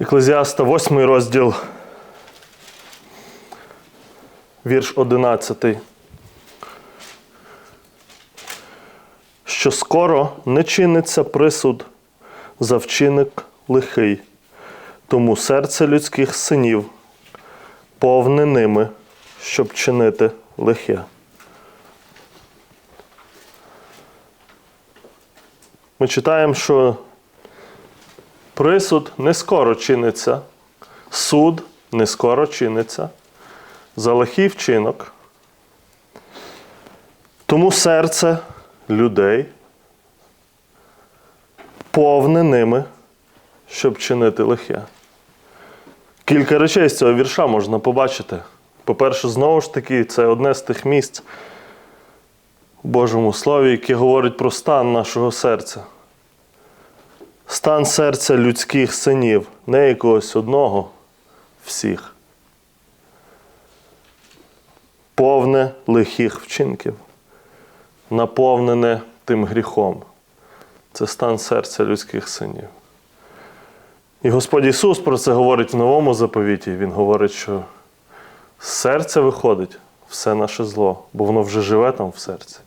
Еклезіаста, 8 розділ, вірш 11. Що скоро не чиниться присуд за вчинок лихий, тому серце людських синів повне ними, щоб чинити лихе. Ми читаємо, що присуд не скоро чиниться, суд не скоро чиниться за лихий вчинок. Тому серце людей повне ними, щоб чинити лихе. Кілька речей з цього вірша можна побачити. По-перше, знову ж таки, це одне з тих місць в Божому Слові, яке говорить про стан нашого серця. Стан серця людських синів, не якогось одного, всіх. Повне лихих вчинків, наповнене тим гріхом. Це стан серця людських синів. І Господь Ісус про це говорить в новому заповіті. Він говорить, що з серця виходить все наше зло, бо воно вже живе там в серці.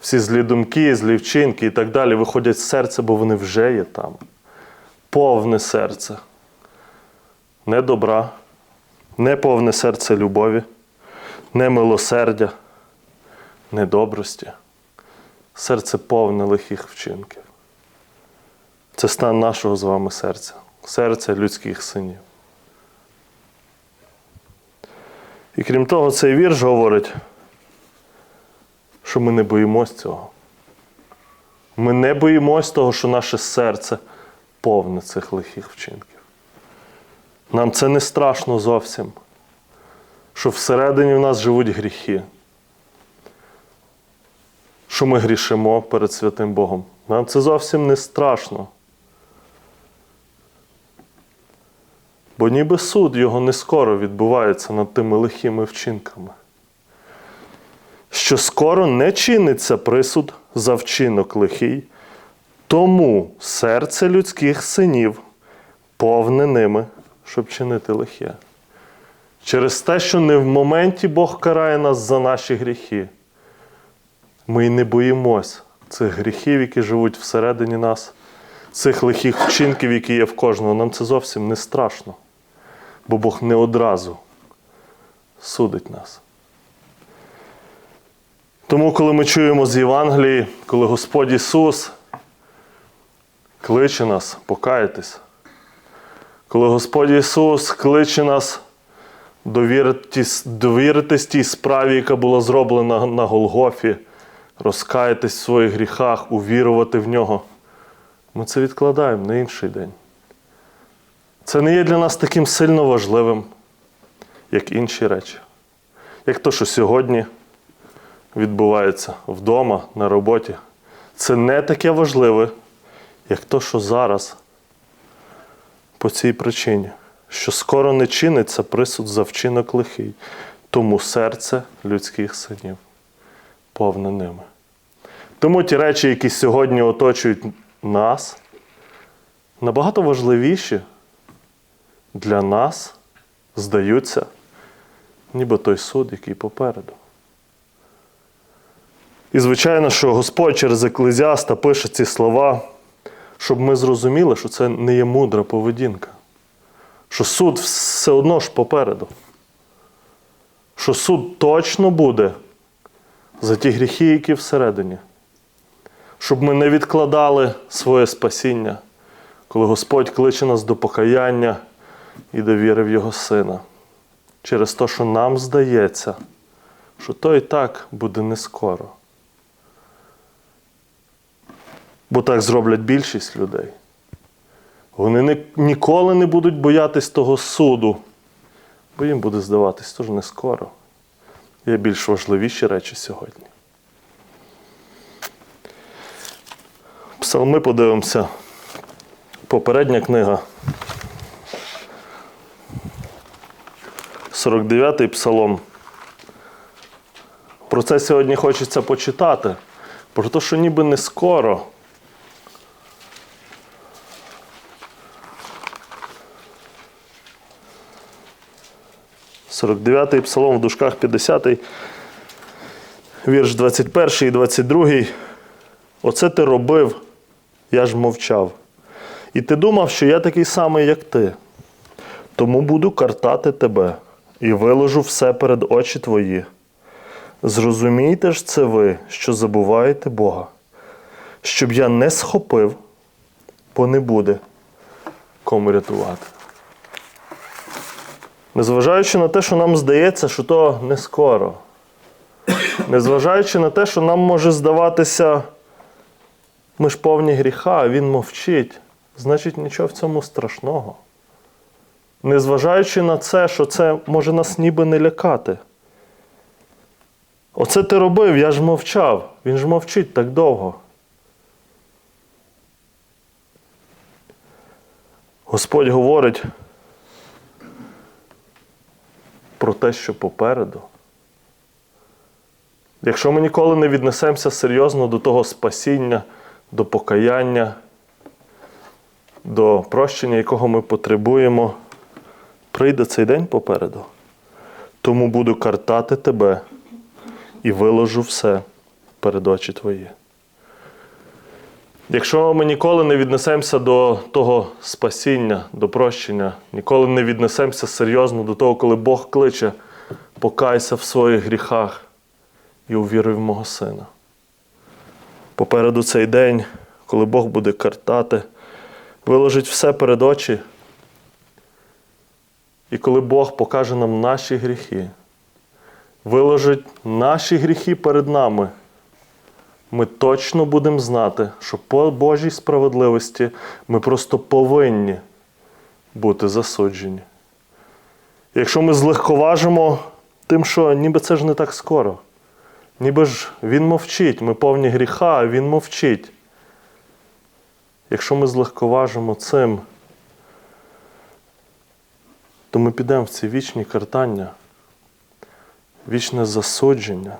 Всі злі думки, злі вчинки і так далі виходять з серця, бо вони вже є там. Повне серце. Не добра, не повне серце любові, не милосердя, не добрості. Серце повне лихих вчинків. Це стан нашого з вами серця, серця людських синів. І крім того, цей вірш говорить, що ми не боїмось цього. Ми не боїмось того, що наше серце повне цих лихих вчинків. Нам це не страшно зовсім, що всередині в нас живуть гріхи, що ми грішимо перед святим Богом. Нам це зовсім не страшно. Бо ніби суд його не скоро відбувається над тими лихими вчинками. Що скоро не чиниться присуд за вчинок лихий, тому серце людських синів повне ними, щоб чинити лихе. Через те, що не в моменті Бог карає нас за наші гріхи. Ми й не боїмось цих гріхів, які живуть всередині нас, цих лихих вчинків, які є в кожного. Нам це зовсім не страшно, бо Бог не одразу судить нас. Тому, коли ми чуємо з Євангелії, коли Господь Ісус кличе нас покаятись, коли Господь Ісус кличе нас довіритись, довіритись тій справі, яка була зроблена на Голгофі, розкаятись в своїх гріхах, увірувати в нього, ми це відкладаємо на інший день. Це не є для нас таким сильно важливим, як інші речі. Як то, що сьогодні відбувається вдома, на роботі. Це не таке важливе, як то, що зараз по цій причині, що скоро не чиниться присуд за вчинок лихий, тому серце людських синів повне ними. Тому ті речі, які сьогодні оточують нас, набагато важливіші для нас здаються, ніби той суд, який попереду. І, звичайно, що Господь через еклезіаста пише ці слова, щоб ми зрозуміли, що це не є мудра поведінка. Що суд все одно ж попереду. Що суд точно буде за ті гріхи, які всередині. Щоб ми не відкладали своє спасіння, коли Господь кличе нас до покаяння і до віри в Його Сина. Через те, що нам здається, що то і так буде не скоро. Бо так зроблять більшість людей. Вони не, ніколи не будуть боятись того суду, бо їм буде здаватись теж не скоро. Є більш важливіші речі сьогодні. Псалми подивимося. Попередня книга. 49-й псалом. Про це сьогодні хочеться почитати. Про те, що ніби не скоро 49-й псалом в дужках 50-й, вірш 21 і 22. Оце ти робив, я ж мовчав. І ти думав, що я такий самий, як ти. Тому буду картати тебе і виложу все перед очі твої. Зрозумійте ж це ви, що забуваєте Бога, щоб я не схопив, бо не буде кому рятувати. Незважаючи на те, що нам здається, що то не скоро. Незважаючи на те, що нам може здаватися, ми ж повні гріха, а він мовчить, значить нічого в цьому страшного. Незважаючи на це, що це може нас ніби не лякати. Оце ти робив, я ж мовчав. Він ж мовчить так довго. Господь говорить про те, що попереду. Якщо ми ніколи не віднесемося серйозно до того спасіння, до покаяння, до прощення, якого ми потребуємо, прийде цей день попереду. Тому буду картати тебе і виложу все перед очі твої. Якщо ми ніколи не віднесемося до того спасіння, до прощення, ніколи не віднесемося серйозно до того, коли Бог кличе, покайся в своїх гріхах і увіруй в мого сина. Попереду цей день, коли Бог буде картати, виложить все перед очі. І коли Бог покаже нам наші гріхи, виложить наші гріхи перед нами, ми точно будемо знати, що по Божій справедливості ми просто повинні бути засуджені. Якщо ми злегковажимо тим, що ніби це ж не так скоро, ніби ж Він мовчить, ми повні гріха, а Він мовчить. Якщо ми злегковажимо цим, то ми підемо в ці вічні картання, вічне засудження.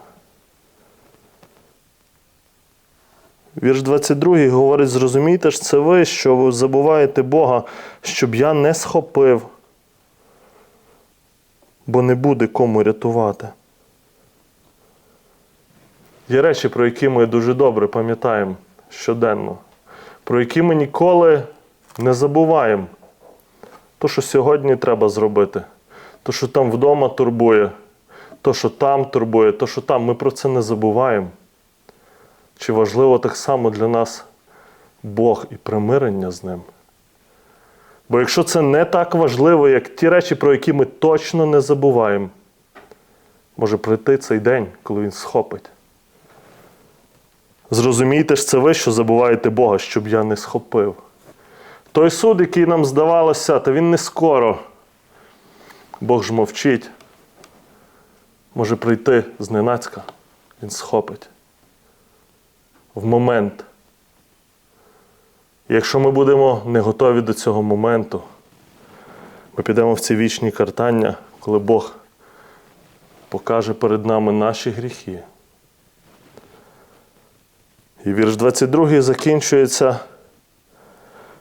Вірш 22 говорить: зрозумійте ж це ви, що ви забуваєте Бога, щоб я не схопив, бо не буде кому рятувати. Є речі, про які ми дуже добре пам'ятаємо щоденно, про які ми ніколи не забуваємо. То, що сьогодні треба зробити, то, що там вдома турбує, то, що там турбує, то, що там, ми про це не забуваємо. Чи важливо так само для нас Бог і примирення з Ним? Бо якщо це не так важливо, як ті речі, про які ми точно не забуваємо, може прийти цей день, коли Він схопить. Зрозумійте ж це ви, що забуваєте Бога, щоб я не схопив. Той суд, який нам здавалося, та він не скоро. Бог ж мовчить. Може прийти зненацька, Він схопить. В момент. Якщо ми будемо не готові до цього моменту, ми підемо в ці вічні картання, коли Бог покаже перед нами наші гріхи. І вірш 22 закінчується,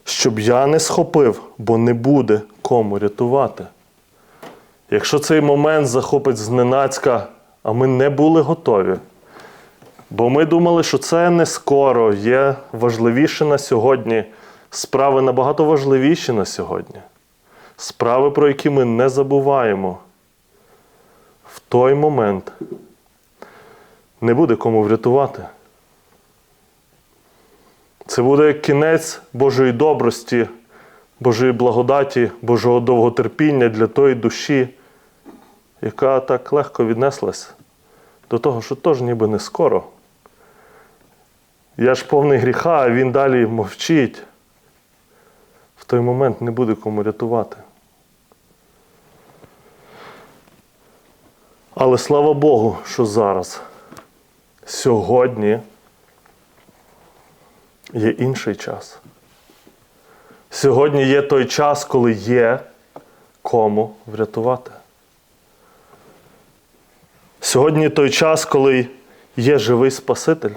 щоб я не схопив, бо не буде кому рятувати. Якщо цей момент захопить зненацька, а ми не були готові, бо ми думали, що це не скоро, є важливіше на сьогодні, справи набагато важливіші на сьогодні. Справи, про які ми не забуваємо. В той момент не буде кому врятувати. Це буде кінець Божої добрості, Божої благодаті, Божого довготерпіння для тої душі, яка так легко віднеслась до того, що теж ніби не скоро. Я ж повний гріха, а він далі мовчить. В той момент не буде кому рятувати. Але слава Богу, що зараз, сьогодні є інший час. Сьогодні є той час, коли є кому врятувати. Сьогодні той час, коли є живий Спаситель,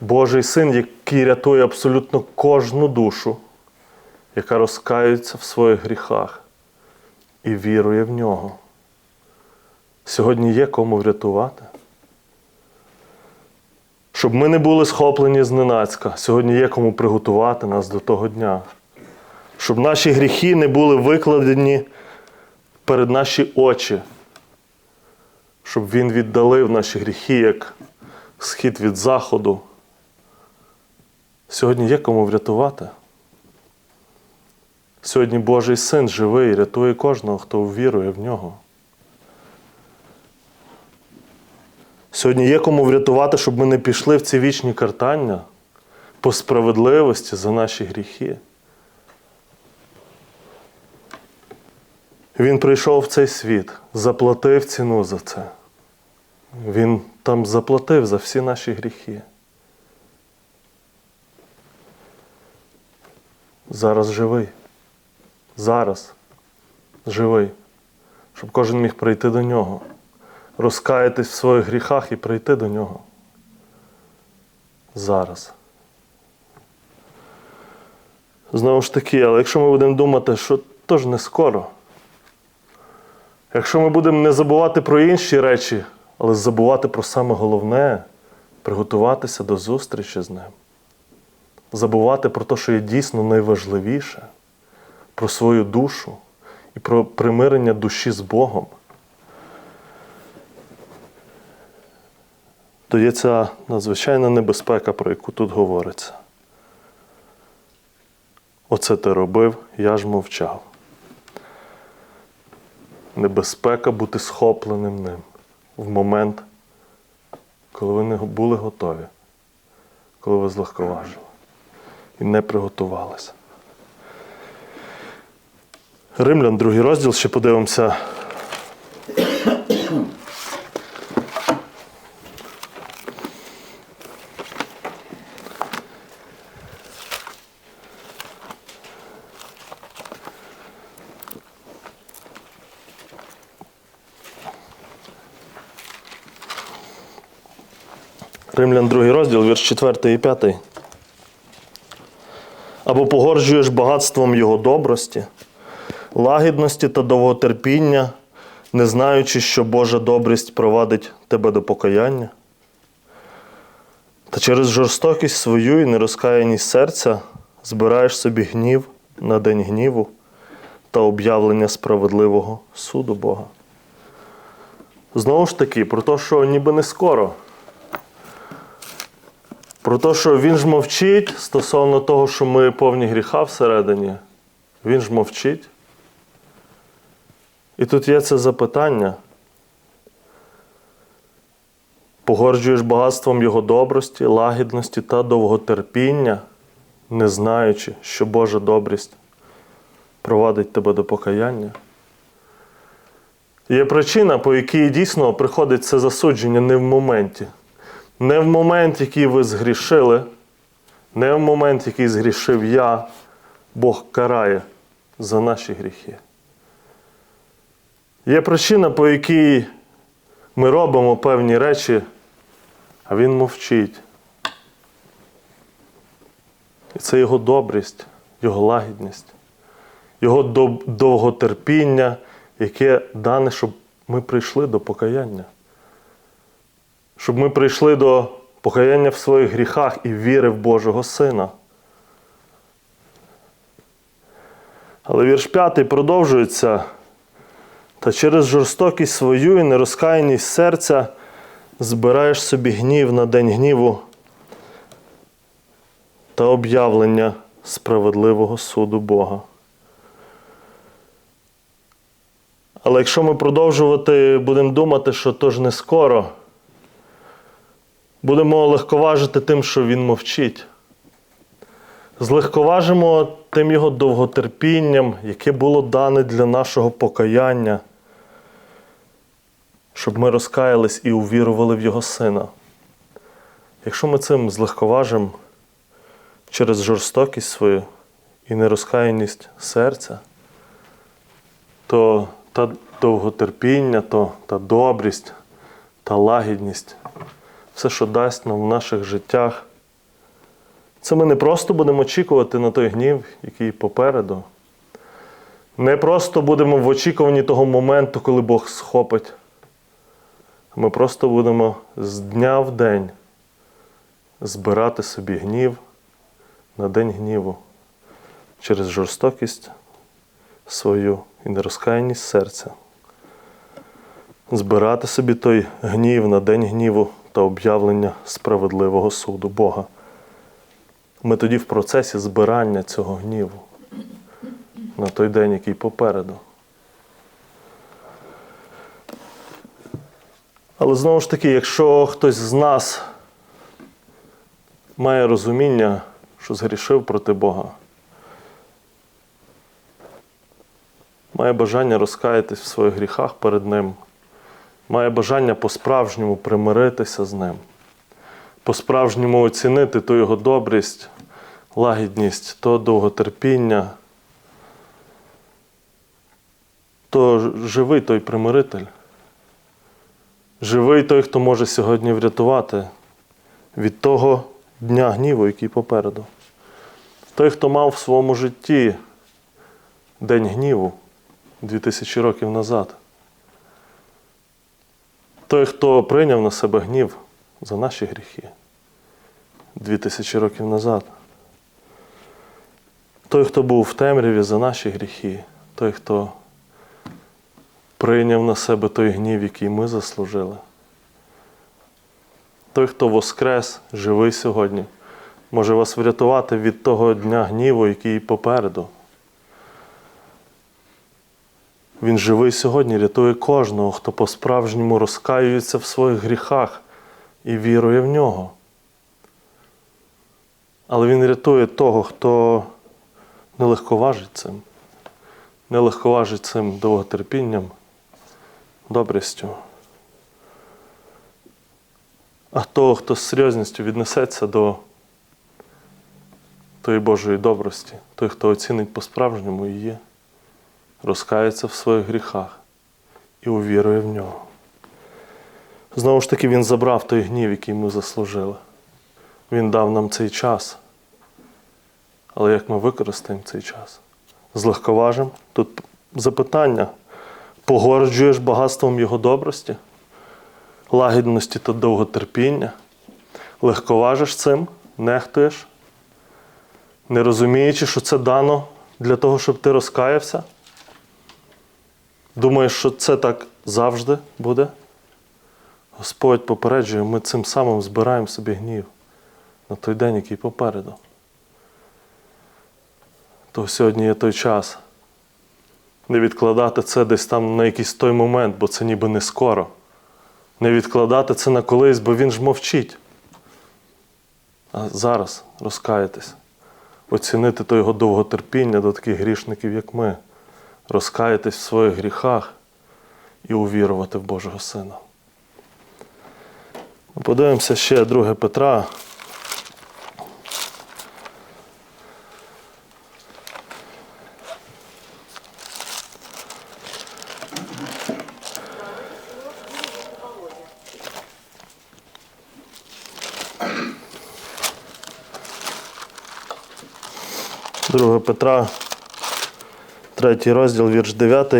Божий син, який рятує абсолютно кожну душу, яка розкаюється в своїх гріхах і вірує в нього. Сьогодні є кому врятувати. Щоб ми не були схоплені зненацька, сьогодні є кому приготувати нас до того дня. Щоб наші гріхи не були викладені перед наші очі, щоб Він віддалив наші гріхи, як схід від заходу. Сьогодні є кому врятувати. Сьогодні Божий син живий, рятує кожного, хто вірує в нього. Сьогодні є кому врятувати, щоб ми не пішли в ці вічні картання по справедливості за наші гріхи. Він прийшов в цей світ, заплатив ціну за це. Він там заплатив за всі наші гріхи. Зараз живий. Зараз живий. Щоб кожен міг прийти до нього, розкаятись в своїх гріхах і прийти до нього. Зараз. Знову ж таки, але якщо ми будемо думати, що то ж не скоро. Якщо ми будемо не забувати про інші речі, але забувати про саме головне приготуватися до зустрічі з ним, забувати про те, що є дійсно найважливіше, про свою душу і про примирення душі з Богом, то є ця надзвичайна небезпека, про яку тут говориться. Оце ти робив, я ж мовчав. Небезпека бути схопленим ним в момент, коли ви не були готові, коли ви злегковажили і не приготувалися. Римлян, другий розділ, ще подивимося. Римлян, другий розділ, вірш 4 і 5. Або погорджуєш багатством Його добрості, лагідності та довготерпіння, не знаючи, що Божа добрість провадить тебе до покаяння. Та через жорстокість свою і нерозкаяність серця збираєш собі гнів на день гніву та об'явлення справедливого суду Бога. Знову ж таки, про те, що ніби не скоро. Про те, що він ж мовчить стосовно того, що ми повні гріха всередині, він ж мовчить. І тут є це запитання. Погорджуєш багатством Його добрості, лагідності та довготерпіння, не знаючи, що Божа добрість провадить тебе до покаяння. Є причина, по якій дійсно приходить це засудження не в моменті. Не в момент, який ви згрішили, не в момент, який згрішив я, Бог карає за наші гріхи. Є причина, по якій ми робимо певні речі, а Він мовчить. І це Його добрість, Його лагідність, Його довготерпіння, яке дане, щоб ми прийшли до покаяння щоб ми прийшли до покаяння в своїх гріхах і віри в Божого Сина. Але вірш 5 продовжується. Та через жорстокість свою і нерозкаяність серця збираєш собі гнів на день гніву та об'явлення справедливого суду Бога. Але якщо ми продовжувати будемо думати, що то ж не скоро, Будемо легковажити тим, що він мовчить. Злегковажимо тим його довготерпінням, яке було дане для нашого покаяння, щоб ми розкаялись і увірували в Його Сина. Якщо ми цим злегковажимо через жорстокість свою і нерозкаяність серця, то та довготерпіння, то та добрість, та лагідність все, що дасть нам в наших життях. Це ми не просто будемо очікувати на той гнів, який попереду. Не просто будемо в очікуванні того моменту, коли Бог схопить. Ми просто будемо з дня в день збирати собі гнів на день гніву через жорстокість свою і нерозкаяність серця. Збирати собі той гнів на день гніву та об'явлення справедливого суду Бога. Ми тоді в процесі збирання цього гніву на той день, який попереду. Але знову ж таки, якщо хтось з нас має розуміння, що згрішив проти Бога, має бажання розкаятись в своїх гріхах перед Ним, має бажання по-справжньому примиритися з Ним, по-справжньому оцінити ту його добрість, лагідність, то довготерпіння, то живий той примиритель. Живий той, хто може сьогодні врятувати від того дня гніву, який попереду. Той, хто мав в своєму житті день гніву 2000 років назад. Той, хто прийняв на себе гнів за наші гріхи 2000 років назад. Той, хто був в темряві за наші гріхи, той, хто прийняв на себе той гнів, який ми заслужили. Той, хто воскрес, живий сьогодні, може вас врятувати від того дня гніву, який попереду. Він живий сьогодні, рятує кожного, хто по-справжньому розкаюється в своїх гріхах і вірує в нього. Але Він рятує того, хто не легковажить цим, не легковажить цим довготерпінням, добрістю. А того, хто з серйозністю віднесеться до тої Божої добрості, той, хто оцінить по-справжньому її, розкається в своїх гріхах і увірує в нього. Знову ж таки, Він забрав той гнів, який ми заслужили. Він дав нам цей час. Але як ми використаємо цей час? З легковажем? Тут запитання. Погорджуєш багатством Його добрості, лагідності та довготерпіння, легковажиш цим, нехтуєш, не розуміючи, що це дано для того, щоб ти розкаявся? Думаєш, що це так завжди буде? Господь попереджує, ми цим самим збираємо собі гнів на той день, який попереду. То сьогодні є той час. Не відкладати це десь там на якийсь той момент, бо це ніби не скоро. Не відкладати це на колись, бо він ж мовчить. А зараз розкаятись, оцінити то його довготерпіння до таких грішників, як ми, розкаятись в своїх гріхах і увірувати в Божого Сина. Подивимося ще 2 Петра. Друге Петра, третій розділ, вірш 9.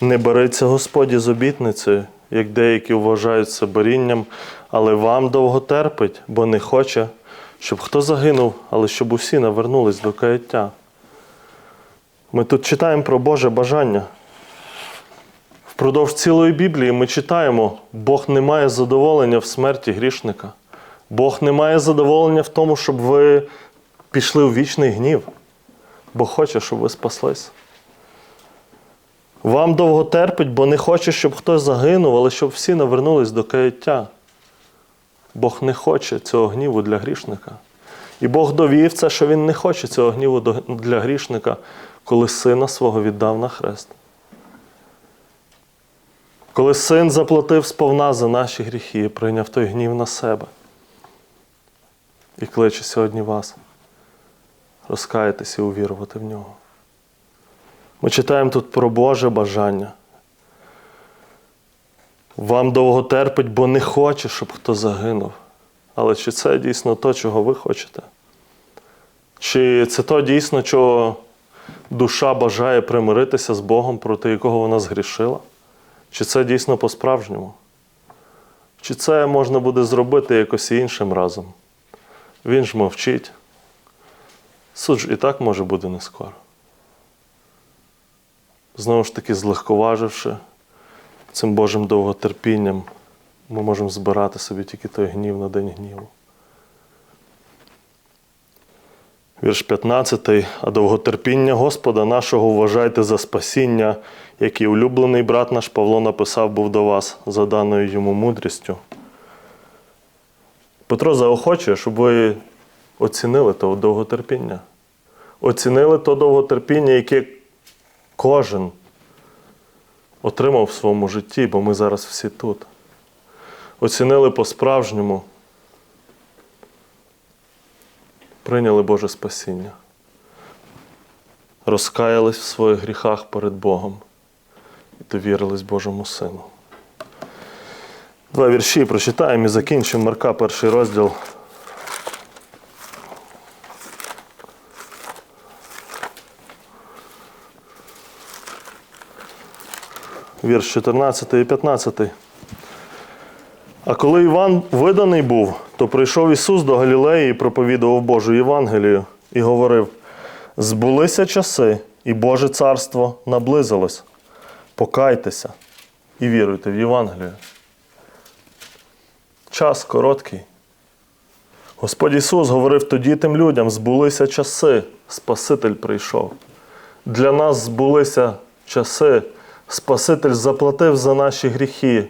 Не береться Господі з обітницею, як деякі вважають це борінням, але вам довго терпить, бо не хоче, щоб хто загинув, але щоб усі навернулись до каяття. Ми тут читаємо про Боже бажання. Впродовж цілої Біблії ми читаємо, Бог не має задоволення в смерті грішника. Бог не має задоволення в тому, щоб ви пішли у вічний гнів. Бог хоче, щоб ви спаслись. Вам довго терпить, бо не хоче, щоб хтось загинув, але щоб всі навернулись до каяття. Бог не хоче цього гніву для грішника. І Бог довів це, що Він не хоче цього гніву для грішника, коли сина свого віддав на хрест. Коли син заплатив сповна за наші гріхи прийняв той гнів на себе. І кличе сьогодні вас розкаятися і увірувати в нього. Ми читаємо тут про Боже бажання. Вам довго терпить, бо не хоче, щоб хто загинув. Але чи це дійсно то, чого ви хочете? Чи це то дійсно, чого душа бажає примиритися з Богом, проти якого вона згрішила? Чи це дійсно по-справжньому? Чи це можна буде зробити якось іншим разом? Він ж мовчить. Суд ж і так може бути не скоро. Знову ж таки, злегковаживши цим Божим довготерпінням, ми можемо збирати собі тільки той гнів на день гніву. Вірш 15. А довготерпіння Господа нашого вважайте за спасіння, як і улюблений брат наш Павло написав був до вас за даною йому мудрістю. Петро заохочує, щоб ви оцінили того довготерпіння. Оцінили то довготерпіння, яке кожен отримав в своєму житті, бо ми зараз всі тут. Оцінили по-справжньому, прийняли Боже спасіння, розкаялись в своїх гріхах перед Богом і довірились Божому Сину. Два вірші прочитаємо і закінчимо Марка, перший розділ. Вірш 14 і 15. А коли Іван виданий був, то прийшов Ісус до Галілеї і проповідував Божу Євангелію і говорив: збулися часи, і Боже царство наблизилось. Покайтеся і віруйте в Євангелію. Час короткий. Господь Ісус говорив тоді тим людям: збулися часи, Спаситель прийшов. Для нас збулися часи, Спаситель заплатив за наші гріхи.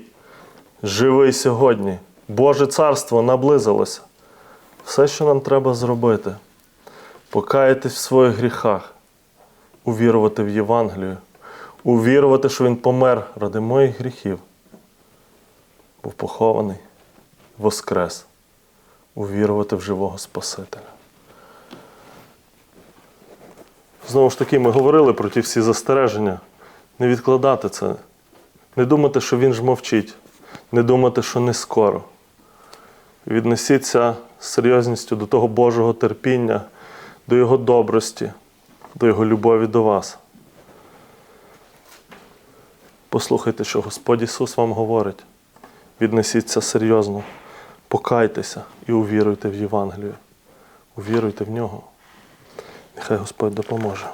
Живий сьогодні. Боже царство наблизилося. Все, що нам треба зробити, покаятись в своїх гріхах, увірувати в Євангелію, увірувати, що Він помер ради моїх гріхів, був похований, воскрес, увірувати в живого Спасителя. Знову ж таки, ми говорили про ті всі застереження. Не відкладати це, не думати, що він ж мовчить, не думати, що не скоро. Віднесіться з серйозністю до того Божого терпіння, до Його добрості, до Його любові до вас. Послухайте, що Господь Ісус вам говорить. Віднесіться серйозно, покайтеся і увіруйте в Євангелію. Увіруйте в нього. Нехай Господь допоможе.